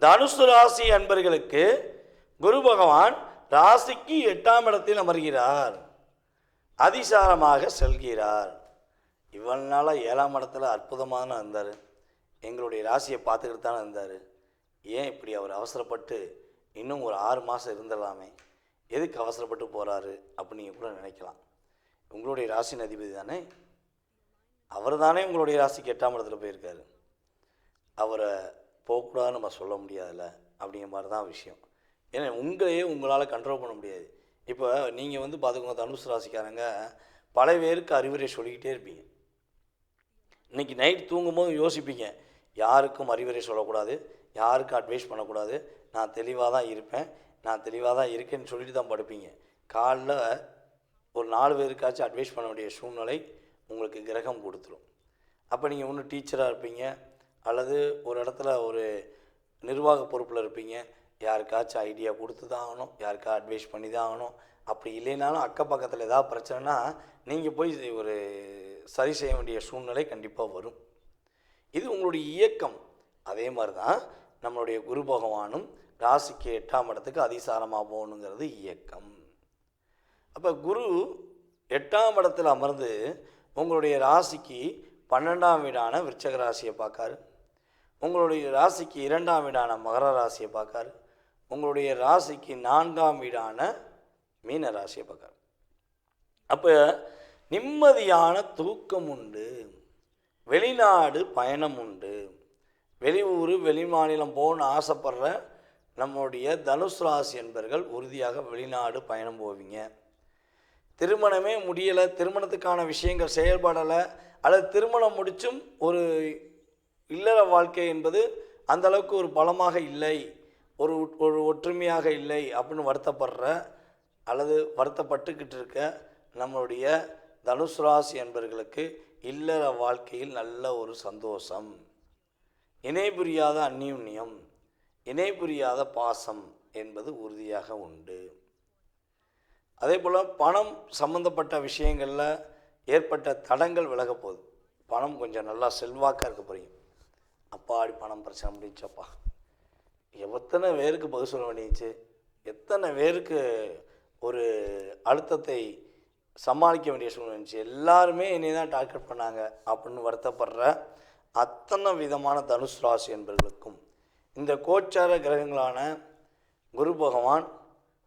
தனுசு ராசி அன்பர்களுக்கு குரு பகவான் ராசிக்கு எட்டாம் இடத்தில் அமர்கிறார். அதிசாரமாக செல்கிறார். இவ்வளவு நாளாக ஏழாம் இடத்துல அற்புதமாக தான் இருந்தார் எங்களுடைய ராசியை பார்த்துக்கிட்டு தானே இருந்தார் ஏன் இப்படி அவர் அவசரப்பட்டு இன்னும் ஒரு ஆறு மாதம் இருந்துடலாமே? எதுக்கு அவசரப்பட்டு போகிறாரு அப்படின்னு கூட நினைக்கலாம். உங்களுடைய ராசியின் அதிபதி தானே? அவர் தானே உங்களுடைய ராசிக்கு எட்டாம் இடத்துல போயிருக்காரு. அவரை போகக்கூடாதுன்னு நம்ம சொல்ல முடியாதுல்ல? அப்படிங்கிற மாதிரி தான் விஷயம். ஏன்னா உங்களையே உங்களால் கண்ட்ரோல் பண்ண முடியாது. இப்போ நீங்கள் வந்து பார்த்துக்கோங்க தனுசு ராசிக்காரங்க பல பேருக்கு அறிவுரை சொல்லிக்கிட்டே இருப்பீங்க. இன்னைக்கு நைட் தூங்கும்போது யோசிப்பீங்க யாருக்கும் அறிவுரை சொல்லக்கூடாது யாருக்கும் அட்வைஸ் பண்ணக்கூடாது. நான் தெளிவாக தான் இருப்பேன் நான் தெளிவாக தான் இருக்கேன்னு சொல்லிட்டு தான் படுப்பீங்க. காலைல ஒரு நாலு பேருக்காச்சும் அட்வைஸ் பண்ண வேண்டிய சூழ்நிலை உங்களுக்கு கிரகம் கொடுத்துரும். அப்போ நீங்கள் ஒன்று டீச்சராக இருப்பீங்க அல்லது ஒரு இடத்துல ஒரு நிர்வாக பொறுப்பில் இருப்பீங்க. யாருக்காச்சும் ஐடியா கொடுத்து தான் ஆகணும். யாருக்கா அட்வைஸ் பண்ணி தான் ஆகணும். அப்படி இல்லைனாலும் அக்க பக்கத்தில் ஏதாவது பிரச்சனைனா நீங்கள் போய் ஒரு சரி செய்ய வேண்டிய சூழ்நிலை கண்டிப்பாக வரும். இது உங்களுடைய இயக்கம். அதே மாதிரி தான் நம்மளுடைய குரு பகவானும் ராசிக்கு எட்டாம் இடத்துக்கு அதிசாரமாக போகணுங்கிறது இயக்கம். அப்போ குரு எட்டாம் இடத்தில் அமர்ந்து உங்களுடைய ராசிக்கு பன்னெண்டாம் வீடான விருச்சக ராசியை பார்க்காரு. உங்களுடைய ராசிக்கு இரண்டாம் வீடான மகர ராசியை பார்க்காரு. உங்களுடைய ராசிக்கு நான்காம் வீடான மீன ராசியை பார்க்காரு. அப்போ நிம்மதியான தூக்கம் உண்டு. வெளிநாடு பயணம் உண்டு. வெளியூர் வெளிமாநிலம் போகணும்னு ஆசைப்படுற நம்முடைய தனுஷ் ராசி என்பர்கள் உறுதியாக வெளிநாடு பயணம் போவீங்க. திருமணமே முடியலை திருமணத்துக்கான விஷயங்கள் செயல்படலை அல்லது திருமணம் முடிச்சும் ஒரு இல்லற வாழ்க்கை என்பது அந்த அளவுக்கு ஒரு பலமாக இல்லை ஒரு ஒரு ஒற்றுமையாக இல்லை அப்படின்னு வருத்தப்படுற அல்லது வருத்தப்பட்டுக்கிட்டு இருக்க நம்மளுடைய தனுசு ராசி என்பர்களுக்கு இல்லற வாழ்க்கையில் நல்ல ஒரு சந்தோஷம். இணை புரியாத அந்யூன்யம் இணை புரியாத பாசம் என்பது உறுதியாக உண்டு. அதே போல் பணம் சம்மந்தப்பட்ட விஷயங்களில் ஏற்பட்ட தடங்கள் விலக போகுது. பணம் கொஞ்சம் நல்லா செல்வாக்காக இருக்க போகிறீங்க அப்பாடி பணம் பிரச்சனை முடிச்சப்பா எத்தனை பேருக்கு பதில் சொல்ல வேண்டியச்சு எத்தனை பேருக்கு ஒரு அழுத்தத்தை சமாளிக்க வேண்டிய சூழ்நிலை இருந்துச்சு. எல்லாருமே என்னை தான் டார்கெட் பண்ணாங்க அப்படின்னு வருத்தப்படுற அத்தனை விதமான தனுஷ் ராசி என்பவர்களுக்கும் இந்த கோச்சார கிரகங்களான குரு பகவான்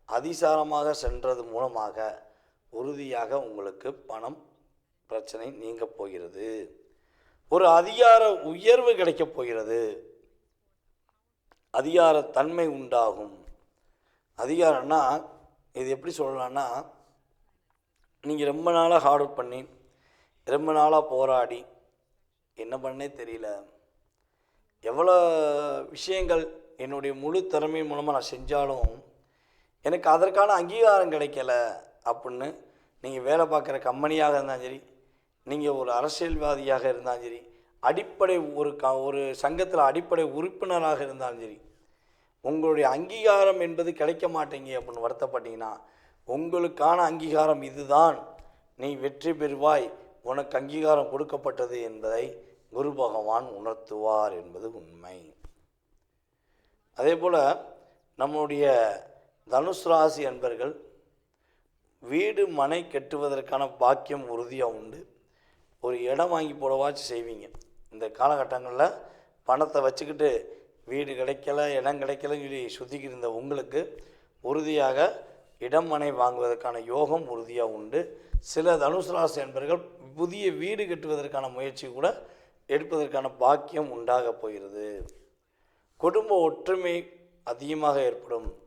அதிசாரமாக சென்றது மூலமாக உறுதியாக உங்களுக்கு பணம் பிரச்சனை நீங்க போகிறது. ஒரு அதிகார உயர்வு கிடைக்கப் போகிறது. அதிகார தன்மை உண்டாகும். அதிகாரம்னா இது எப்படி சொல்லலாம்னா நீங்கள் ரொம்ப நாளாக ஹார்ட் ஒர்க் பண்ணி ரொம்ப நாளாக போராடி என்ன பண்ணே தெரியல. எவ்வளோ விஷயங்கள் என்னுடைய முழு திறமை மூலமாக நான் செஞ்சாலும் எனக்கு அதற்கான அங்கீகாரம் கிடைக்கல அப்படின்னு நீங்கள் வேலை பார்க்குற கம்பெனியாக இருந்தாலும் சரி நீங்கள் ஒரு அரசியல்வாதியாக இருந்தாலும் சரி அடிப்படை ஒரு க ஒரு சங்கத்தில் அடிப்படை உறுப்பினராக இருந்தாலும் சரி உங்களுடைய அங்கீகாரம் என்பது கிடைக்க மாட்டேங்க அப்படின்னு வருத்தப்பட்டீங்கன்னா உங்களுக்கான அங்கீகாரம் இதுதான். நீ வெற்றி பெறுவாய். உனக்கு அங்கீகாரம் கொடுக்கப்பட்டது என்பதை குரு பகவான் உணர்த்துவார் என்பது உண்மை. அதே போல் நம்முடைய தனுஷ் ராசி அன்பர்கள் வீடு மனை கட்டுவதற்கான பாக்கியம் உறுதியாக உண்டு. ஒரு இடம் வாங்கி போடவாச்சும் செய்வீங்க. இந்த காலகட்டங்களில் பணத்தை வச்சுக்கிட்டு வீடு கிடைக்கல இடம் கிடைக்கலன்னு சொல்லி சுற்றிக்கிட்டு இருந்த உங்களுக்கு உறுதியாக இடம் மனை வாங்குவதற்கான யோகம் உறுதியாக உண்டு. சில தனுசு ராசி என்பர்கள் புதிய வீடு கட்டுவதற்கான முயற்சி கூட எடுப்பதற்கான பாக்கியம் உண்டாக போகிறது. குடும்ப ஒற்றுமை அதிகமாக ஏற்படும்.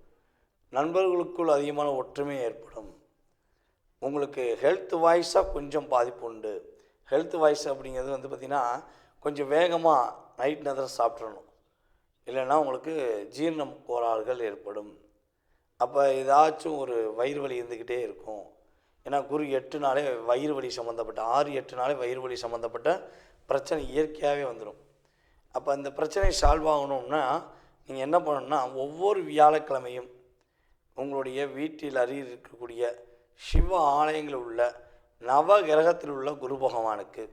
நண்பர்களுக்குள் அதிகமான ஒற்றுமை ஏற்படும். உங்களுக்கு ஹெல்த் வாய்ஸாக கொஞ்சம் பாதிப்பு உண்டு. ஹெல்த் வாய்ஸ் அப்படிங்கிறது வந்து பார்த்திங்கன்னா கொஞ்சம் வேகமாக நைட் நேரம் சாப்பிட்றணும் இல்லைன்னா உங்களுக்கு ஜீரணம் கோளாறுகள் ஏற்படும். அப்போ ஏதாச்சும் ஒரு வயிறு வலி இருந்துக்கிட்டே இருக்கும். ஏன்னா குரு எட்டு நாளே வயிறு வலி சம்மந்தப்பட்ட ஆறு எட்டு நாளே வயிறு வலி சம்மந்தப்பட்ட பிரச்சனை இயற்கையாகவே வந்துடும் அப்போ அந்த பிரச்சனை சால்வ் ஆகணும்னா நீங்கள் என்ன பண்ணணும்னா ஒவ்வொரு வியாழக்கிழமையும் உங்களுடைய வீட்டில் அருகில் இருக்கக்கூடிய சிவ ஆலயங்களில் உள்ள நவ கிரகத்தில் உள்ள குரு பகவானுக்கு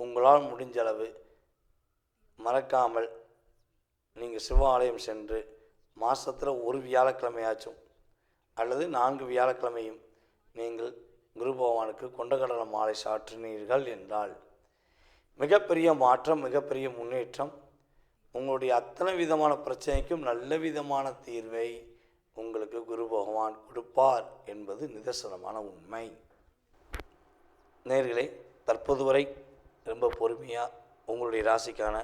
உங்களால் முடிஞ்சளவு மறக்காமல் நீங்கள் சிவாலயம் சென்று மாதத்தில் ஒரு வியாழக்கிழமையாச்சும் அல்லது நான்கு வியாழக்கிழமையும் நீங்கள் குரு பகவானுக்கு கொண்டகடலை மாலை சாற்றினீர்கள் என்றால் மிகப்பெரிய மாற்றம் மிகப்பெரிய முன்னேற்றம் உங்களுடைய அத்தனை விதமான பிரச்சனைக்கும் நல்ல விதமான தீர்வை உங்களுக்கு குரு பகவான் கொடுப்பார் என்பது நிதர்சனமான உண்மை. நேர்களை தற்போது வரை ரொம்ப பொறுமையாக உங்களுடைய ராசிக்கான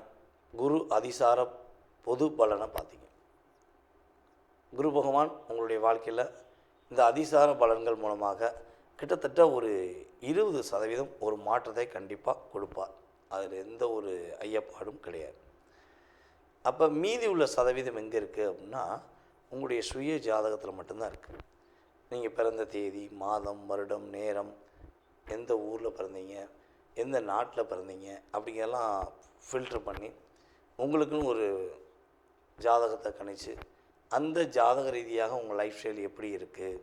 குரு அதிசார பொது பலனை பார்த்தீங்க. குரு பகவான் உங்களுடைய வாழ்க்கையில் இந்த அதிசார பலன்கள் மூலமாக கிட்டத்தட்ட ஒரு இருபது சதவீதம் ஒரு மாற்றத்தை கண்டிப்பாக கொடுப்பார். அதில் எந்த ஒரு ஐயப்பாடும் கிடையாது. அப்போ மீதி உள்ள சதவீதம் எங்கே இருக்குது அப்படின்னா உங்களுடைய சுய ஜாதகத்தில் மட்டும்தான் இருக்குது நீங்கள் பிறந்த தேதி மாதம் வருடம் நேரம் எந்த ஊரில் பிறந்தீங்க? எந்த நாட்டில் பிறந்தீங்க? அப்படிங்கெல்லாம் ஃபில்டர் பண்ணி உங்களுக்குன்னு ஒரு ஜாதகத்தை கணிச்சு அந்த ஜாதக ரீதியாக உங்கள் லைஃப் ஸ்டைல் எப்படி இருக்குது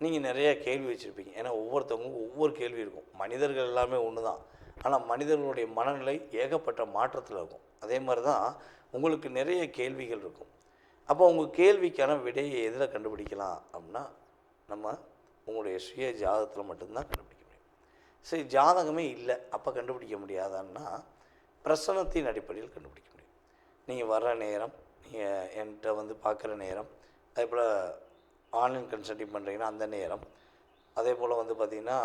நீங்கள் நிறையா கேள்வி வச்சுருப்பீங்க. ஏன்னா ஒவ்வொருத்தவங்களுக்கும் ஒவ்வொரு கேள்வி இருக்கும். மனிதர்கள் எல்லாமே ஒன்று தான் ஆனால் மனிதர்களுடைய மனநிலை ஏகப்பட்ட மாற்றத்தில் இருக்கும். அதே மாதிரி தான் உங்களுக்கு நிறைய கேள்விகள் இருக்கும். அப்போ உங்கள் கேள்விக்கான விடையை எதில் கண்டுபிடிக்கலாம்? அப்படின்னா நம்ம உங்களுடைய சுய ஜாதகத்தில் மட்டும்தான் கண்டுபிடிக்க சரி ஜாதகமே இல்லை. அப்போ கண்டுபிடிக்க முடியாதான்னா பிரசனத்தின் அடிப்படையில் கண்டுபிடிக்க முடியும். நீங்கள் வர்ற நேரம் நீங்கள் என்கிட்ட வந்து பார்க்குற நேரம் அதே போல் ஆன்லைன் கன்சல்டிங் பண்ணுறீங்கன்னா அந்த நேரம். அதே போல் வந்து பார்த்திங்கன்னா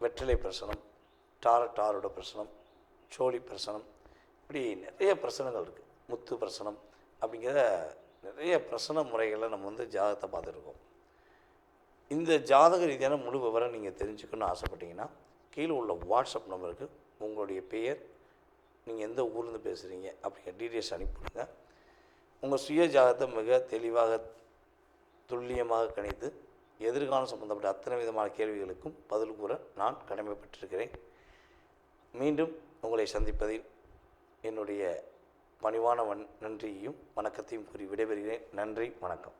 வெற்றிலை பிரசனம் டாரட்டாரோட பிரசனம் சோழி பிரசனம் இப்படி நிறைய பிரசனங்கள் இருக்குது முத்து பிரசனம் அப்படிங்கிற நிறைய பிரசன முறைகளை நம்ம வந்து ஜாதகத்தை பார்த்துருக்கோம் இந்த ஜாதக ரீதியான முழு விவரம் நீங்கள் தெரிஞ்சுக்கணும்னு ஆசைப்பட்டீங்கன்னா கீழே உள்ள வாட்ஸ்அப் நம்பருக்கு உங்களுடைய பெயர் நீங்கள் எந்த ஊர்லேருந்து பேசுகிறீங்க அப்படிங்கிற டீட்டெயில்ஸ் அனுப்பிவிடுங்க உங்கள் சுய ஜாதகத்தை மிக தெளிவாக துல்லியமாக கணித்து எதிர்காலம் சம்பந்தப்பட்ட அத்தனை விதமான கேள்விகளுக்கும் பதில் கூற நான் கடமைப்பட்டிருக்கிறேன். மீண்டும் உங்களை சந்திப்பதில் என்னுடைய பணிவான வன் நன்றியையும் வணக்கத்தையும் கூறி விடைபெறுகிறேன். நன்றி வணக்கம்.